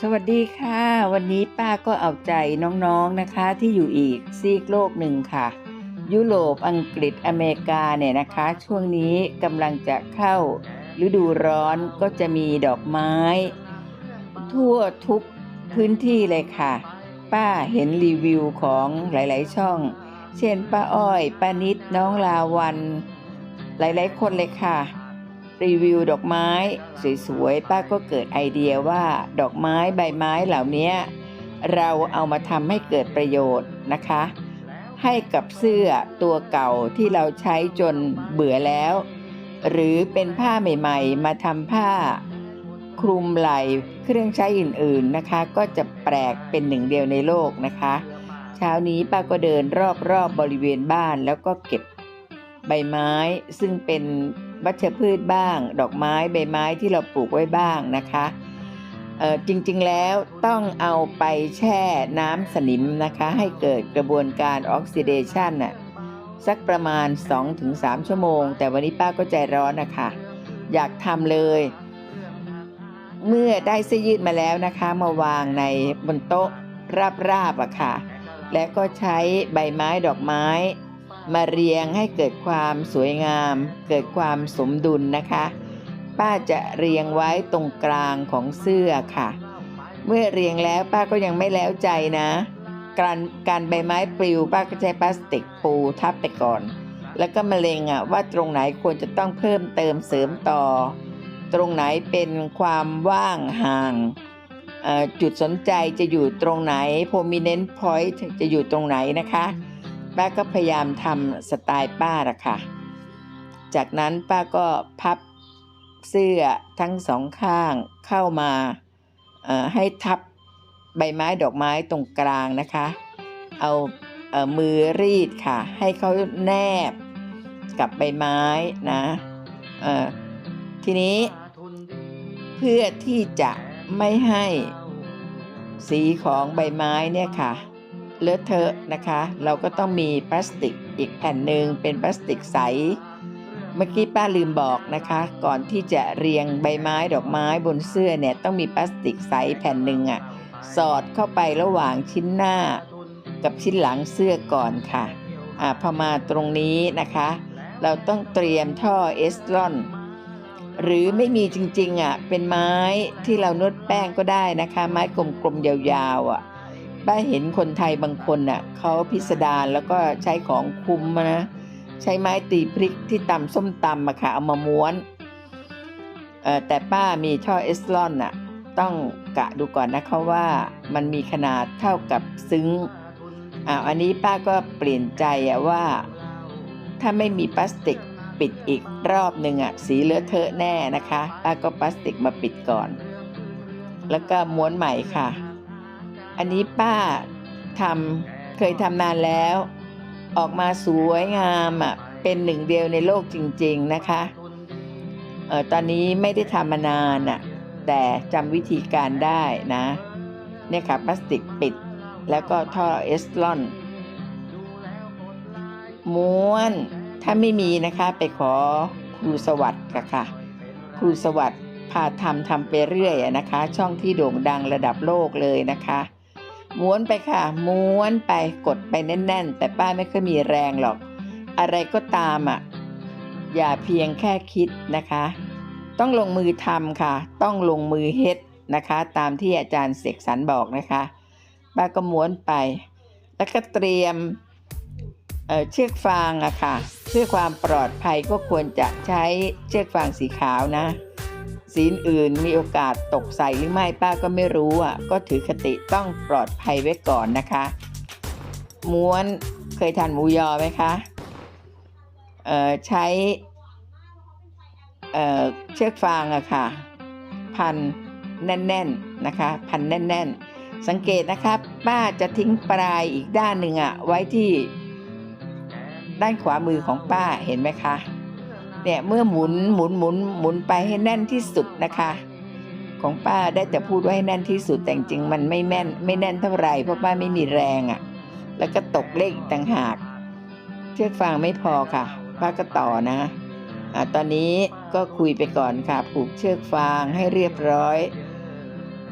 สวัสดีค่ะ วันนี้ป้าก็เอาใจน้องๆนะคะที่อยู่อีกซีกโลกหนึ่งค่ะ ยุโรปอังกฤษอเมริกาเนี่ยนะคะ ช่วงนี้กำลังจะเข้าฤดูร้อนก็จะมีดอกไม้ ทั่วทุกพื้นที่เลยค่ะ ป้าเห็นรีวิวของหลายๆช่อง เช่นป้าอ้อยป้านิดน้องลาวัน หลายๆคนเลยค่ะ รีวิวดอกไม้สวยๆป้าก็เกิดไอเดียว่าดอกไม้ใบไม้เหล่านี้เราเอามาทำให้เกิดประโยชน์นะคะ ให้กับเสื้อตัวเก่าที่เราใช้จนเบื่อแล้ว หรือเป็นผ้าใหม่ๆ มาทำผ้า คลุมไหล่เครื่องใช้อื่นๆนะคะ ก็จะแปลกเป็นหนึ่งเดียวในโลกนะคะ เช้านี้ป้าก็เดินรอบๆบบริเวณบ้านแล้วก็เก็บใบไม้ซึ่งเป็น วัชพืชบ้าง ดอกไม้ใบไม้ที่เราปลูกไว้บ้างนะคะจริงๆแล้วต้องเอาไปแช่น้ำสนิมนะคะ ให้เกิดกระบวนการออกซิเดชันน่ะสักประมาณ 2-3 ชั่วโมง แต่วันนี้ป้าก็ใจร้อนนะคะ อยากทำเลย เมื่อได้เสื้อยืดมาแล้วนะคะ มาวางในบนโต๊ะราบๆอะค่ะ และก็ใช้ใบไม้ดอกไม้ มาเรียงให้เกิดความสวยงาม เกิดความสมดุลนะคะ ป้าจะเรียงไว้ตรงกลางของเสื้อค่ะ เมื่อเรียงแล้วป้าก็ยังไม่แล้วใจนะ การการใบไม้ปลิวป้าก็ใช้พลาสติกปูทับไปก่อน แล้วก็มาเล็งอะว่าตรงไหนควรจะต้องเพิ่มเติมเสริมต่อ ตรงไหนเป็นความว่างห่างจุดสนใจจะอยู่ตรงไหน prominent point จะอยู่ตรงไหนนะคะ ป้าก็พยายามทำสไตล์ป้าละค่ะ จากนั้นป้าก็พับเสื้อทั้งสองข้างเข้ามาให้ทับใบไม้ดอกไม้ตรงกลางนะคะ เอาเออมือรีดค่ะ ให้เขาแนบกับใบไม้นะทีนี้เพื่อที่จะไม่ให้สีของใบไม้เนี่ยค่ะ เลอะเทอะนะคะ เราก็ต้องมีพลาสติกอีกแผ่นหนึ่งเป็นพลาสติกใส เมื่อกี้ป้าลืมบอกนะคะ ก่อนที่จะเรียงใบไม้ดอกไม้บนเสื้อเนี่ยต้องมีพลาสติกใสแผ่นหนึ่งอะ่ะสอดเข้าไประหว่างชิ้นหน้า กับชิ้นหลังเสื้อก่อนค่ะอ่าพอมาตรงนี้นะคะ เราต้องเตรียมท่อเอสลอนหรือไม่มีจริงๆอะเป็นไม้ที่เรานวดแป้งก็ได้นะคะ ไม้กลมๆยาวๆอะ ป้าเห็นคนไทยบางคนน่ะเขาพิสดารแล้วก็ใช้ของคุมนะ ใช้ไม้ตีพริกที่ตำส้มตำมาค่ะเอามาม้วนแต่ป้ามีท่อเอสลอนน่ะต้องกะดูก่อนนะคะว่ามันมีขนาดเท่ากับซึ้งอ่าอันนี้ป้าก็เปลี่ยนใจอะว่า ถ้าไม่มีพลาสติกปิดอีกรอบหนึ่งอะสีเลอะเทอะแน่นะคะป้าก็พลาสติกมาปิดก่อน แล้วก็ม้วนใหม่ค่ะ อันนี้ป้าทำเคยทำนานแล้ว ออกมาสวยงามอะเป็นหนึ่งเดียวในโลกจริง ๆนะคะเออตอนนี้ไม่ได้ทำมานานอะแต่จำวิธีการได้นะเนี่ยค่ะพลาสติกปิดแล้วก็ท่อเอสลอน ม้วนถ้าไม่มีนะคะไปขอครูสวัสดิ์ค่ะค่ะครูสวัสดิ์พาทำทำไปเรื่อยอะนะคะ ช่องที่โด่งดังระดับโลกเลยนะคะ ม้วนไปค่ะ ม้วนไปกดไปแน่น ๆ แต่ป้าไม่ค่อยมีแรงหรอก อะไรก็ตามอะ อย่าเพียงแค่คิดนะคะ ต้องลงมือทำค่ะ ต้องลงมือเฮ็ดนะคะ ตามที่อาจารย์เสกสรรบอกนะคะ ป้าก็ม้วนไป แล้วก็เตรียมเเชือกฟางอะค่ะ เพื่อความปลอดภัยก็ควรจะใช้เชือกฟางสีขาวนะ สีลอื่นมีโอกาสตกใส่หรือไม่ป้าก็ไม่รู้อะก็ถือคติต้องปลอดภัยไว้ก่อนนะคะ ม้วนเคยทานหมูยอไหมคะเอ่อใช้เอ่อเชือกฟางอะค่ะ พันแน่นๆนะคะ พันแน่น ๆ สังเกตนะคะป้าจะทิ้งปลายอีกด้านหนึ่งอะไว้ที่ด้านขวามือของป้าเห็นไหมคะ เนี่ยเมื่อหมุนหมุนหมุนหมุนไปให้แน่นที่สุดนะคะ ของป้าได้แต่พูดว่าให้แน่นที่สุดแต่จริงมันไม่แม่นไม่แน่นเท่าไหร่เพราะป้าไม่มีแรงอะ่ะ แล้วก็ตกเลขต่างหากเชือกฟางไม่พอค่ะ ป้าก็ต่อนะอ่าตอนนี้ก็คุยไปก่อนค่ะ ผูกเชือกฟางให้เรียบร้อย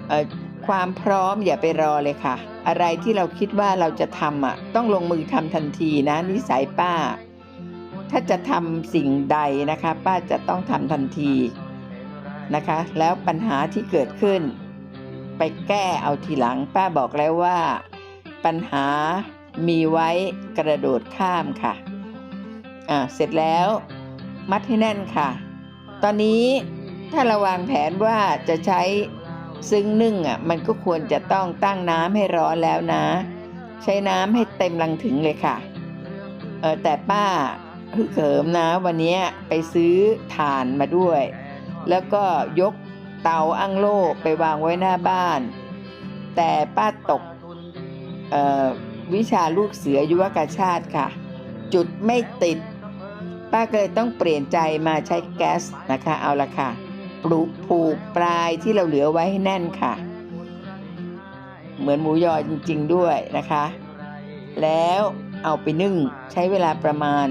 เอ่อความพร้อมอย่าไปรอเลยค่ะ อะไรที่เราคิดว่าเราจะทำอะ ต้องลงมือทำทันทีนะนิสัยป้า ถ้าจะทำสิ่งใดนะคะ ป้าจะต้องทำทันทีนะคะ แล้วปัญหาที่เกิดขึ้น ไปแก้เอาทีหลัง ป้าบอกแล้วว่า ปัญหามีไว้กระโดดข้ามค่ะอ่าเสร็จแล้วมัดให้แน่นค่ะ ตอนนี้ถ้าเราวางแผนว่าจะใช้ซึ้งนึ่งอะมันก็ควรจะต้องตั้งน้ำให้ร้อนแล้วนะ ใช้น้ำให้เต็มลังถึงเลยค่ะเออแต่ป้า ฮึกเขิมนะ วันนี้ไปซื้อถ่านมาด้วย แล้วก็ยกเตาอั้งโล่ไปวางไว้หน้าบ้าน แต่ป้าตกวิชาลูกเสือยุวกาชาติค่ะ จุดไม่ติด ป้าก็เลยต้องเปลี่ยนใจมาใช้แก๊สนะคะ เอาละค่ะปลูกผูกปลายที่เราเหลือไว้ให้แน่นค่ะ เหมือนหมูยอจริง ๆ ด้วยนะคะ แล้วเอาไปนึ่งใช้เวลาประมาณ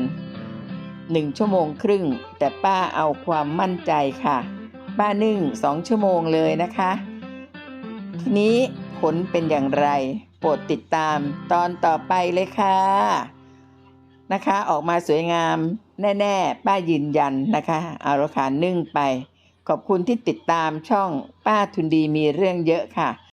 1ชั่วโมงครึ่ง แต่ป้าเอาความมั่นใจค่ะ ป้านึ่ง2ชั่วโมงเลยนะคะ ทีนี้ผลเป็นอย่างไร โปรดติดตามตอนต่อไปเลยค่ะนะคะ ออกมาสวยงามแน่ๆ ป้ายืนยันนะคะเอาละค่ะนึ่งไป ขอบคุณที่ติดตามช่องป้าทุนดีมีเรื่องเยอะค่ะ